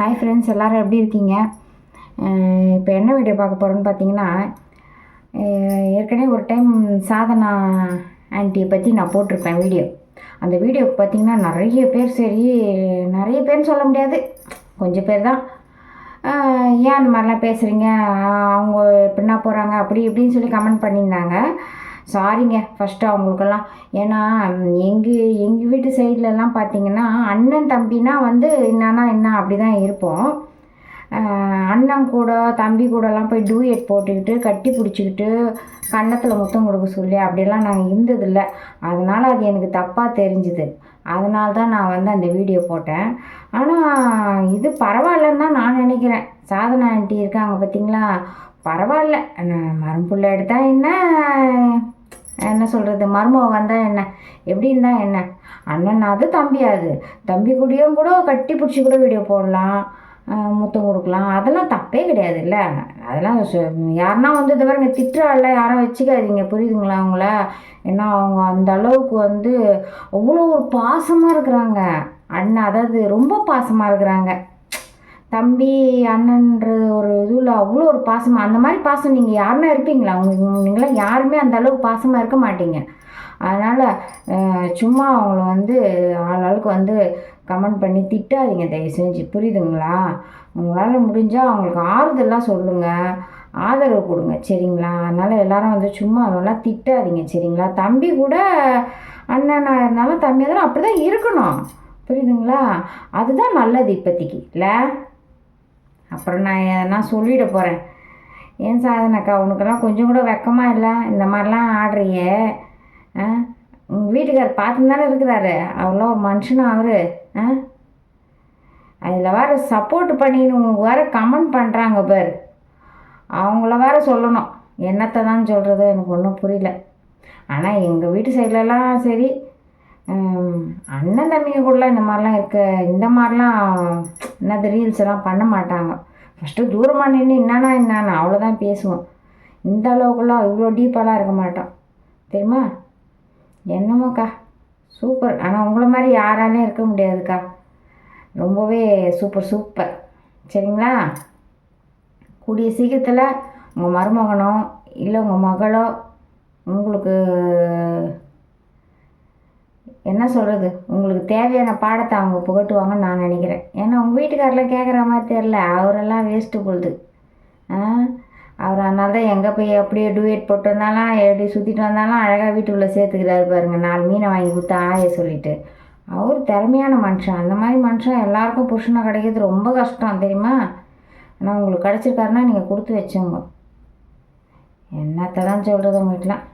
Hi friends எல்லோரும் எப்படி இருக்கீங்க? இப்போ என்ன வீடியோ பார்க்க போகிறோன்னு பார்த்தீங்கன்னா ஏற்கனவே ஒரு டைம் சாதனா ஆன்ட்டியை பற்றி நான் போட்டிருப்பேன் வீடியோ அந்த வீடியோக்கு பார்த்தீங்கன்னா நிறைய பேர் சரி நிறைய பேர்னு சொல்ல முடியாது. கொஞ்சம் பேர் தான். ஏன் அந்த மாதிரிலாம் பேசுகிறீங்க அவங்க எப்படின்னா போகிறாங்க அப்படி இப்படின்னு சொல்லி கமெண்ட் பண்ணியிருந்தாங்க. சாரிங்க ஃபஸ்ட்டு அவங்களுக்கெல்லாம். ஏன்னா எங்கள் எங்கள் வீட்டு சைட்லலாம் பார்த்தீங்கன்னா அண்ணன் தம்பினா வந்து என்னன்னா என்ன அப்படி தான் இருப்போம் அண்ணன் கூட தம்பி கூடலாம் போய் டூயட் போட்டுக்கிட்டு கட்டி பிடிச்சிக்கிட்டு கன்னத்தில் முத்தம் கொடுக்க சொல்லி அப்படியெல்லாம் நாங்கள் இருந்ததில்ல. அதனால் அது எனக்கு தப்பாக தெரிஞ்சுது. அதனால தான் நான் வந்து அந்த வீடியோ போட்டேன். ஆனால் இது பரவாயில்லன்னு தான் நான் நினைக்கிறேன். சாதனா ஆண்டி இருக்காங்க பார்த்தீங்களா பரவாயில்ல. நான் மரம்புள்ள எடுத்தால் என்ன? என்ன சொல்கிறது மருமக வந்தால் என்ன? எப்படி இருந்தால் என்ன? அண்ணனாவது தம்பியாது தம்பி கூடயும் கூட கட்டி பிடிச்சி கூட வீடியோ போடலாம். முத்தம் கொடுக்கலாம். அதெல்லாம் தப்பே கிடையாது இல்லை அதெல்லாம் யாருன்னா வந்து இது பாருங்க திட்டுறாள் யாரும் வச்சுக்காதீங்க. புரியுதுங்களா அவங்கள? ஏன்னா அவங்க அந்த அளவுக்கு வந்து அவ்வளோ ஒரு பாசமாக இருக்கிறாங்க. அண்ணன் அதாவது ரொம்ப பாசமாக இருக்கிறாங்க. தம்பி அண்ணன்ற ஒரு இதுவில் அவ்வளோ ஒரு பாசமாக அந்த மாதிரி பாசம் நீங்கள் யாருன்னா இருப்பீங்களா? உங்களுக்கு நீங்களாம் யாருமே அந்த அளவுக்கு பாசமாக இருக்க மாட்டீங்க. அதனால் சும்மா அவங்கள வந்து ஆளாளுக்கு வந்து கமெண்ட் பண்ணி திட்டாதீங்க. தயவு செஞ்சு. புரியுதுங்களா? உங்களால் முடிஞ்சால் அவங்களுக்கு ஆறுதலாக சொல்லுங்கள் ஆதரவு கொடுங்க. சரிங்களா? அதனால் எல்லாரும் வந்து சும்மா அதெல்லாம் திட்டாதீங்க. சரிங்களா? தம்பி கூட அண்ணனாக இருந்தாலும் தம்பி இருந்தாலும் அப்படி தான் இருக்கணும். புரியுதுங்களா? அதுதான் நல்லது இப்போதைக்கு. இல்லை? அப்புறம் நான் எதனா சொல்லிட போகிறேன் ஏன் சாதனக்கா உனக்கெல்லாம் கொஞ்சம் கூட வெக்கமாக இல்லை? இந்த மாதிரிலாம் ஆடுறியே. ஆ? உங்கள் வீட்டுக்கார் பார்த்து தானே இருக்கிறாரு. அவ்வளோ ஒரு மனுஷனும் அவர். ஆ? அதில் வேறு சப்போர்ட் பண்ணின்னு உங்களுக்கு வேறு கமெண்ட் பண்ணுறாங்க பேர். அவங்கள வேற சொல்லணும். என்னத்தை தான் சொல்கிறது எனக்கு ஒன்றும் புரியல. ஆனால் எங்கள் வீட்டு சைட்லலாம் சரி. அண்ணன் தம்பிங்க கூடலாம் இந்த மாதிரிலாம் இருக்க இந்த மாதிரிலாம் என்னது ரீல்ஸ் எல்லாம் பண்ண மாட்டாங்க. ஃபஸ்ட்டு தூரமாக நின்று என்னன்னா என்னன்னா அவ்வளோதான் பேசுவோம். இந்த அளவுக்குலாம் இவ்வளோ டீப்பாலாம் இருக்க மாட்டோம். தெரியுமா? என்னமோக்கா? சூப்பர் ஆனால் உங்களை மாதிரி யாராலையும் இருக்க முடியாதுக்கா. ரொம்பவே சூப்பர் சூப்பர் சரிங்களா? கூடிய சீக்கிரத்தில் உங்கள் மருமகனோ இல்லை உங்கள் மகளோ உங்களுக்கு என்ன சொல்கிறது உங்களுக்கு தேவையான பாடத்தை அவங்க புகட்டுவாங்கன்னு நான் நினைக்கிறேன். ஏன்னா உங்கள் வீட்டுக்காரெலாம் கேட்குற மாதிரி தெரில அவரெல்லாம் வேஸ்ட்டு பொழுது. ஆ? அவர் அதனால தான் எங்கே போய் அப்படியே டூயட் போட்டு வந்தாலும் எப்படி சுற்றிட்டு வந்தாலும் அழகாக வீட்டுக்குள்ளே சேர்த்துக்கிறாரு பாருங்கள் நாலு மீனை வாங்கி கொடுத்தா ஆய சொல்லிட்டு. அவர் திறமையான மனுஷன். அந்த மாதிரி மனுஷன் எல்லாருக்கும் புருஷனாக கிடைக்கிறது ரொம்ப கஷ்டம் தெரியுமா? ஆனால் உங்களுக்கு கிடச்சிருக்காருன்னா நீங்கள் கொடுத்து வச்சவங்க என்னத்தை தான் சொல்கிறது உங்கள்கிட்டலாம்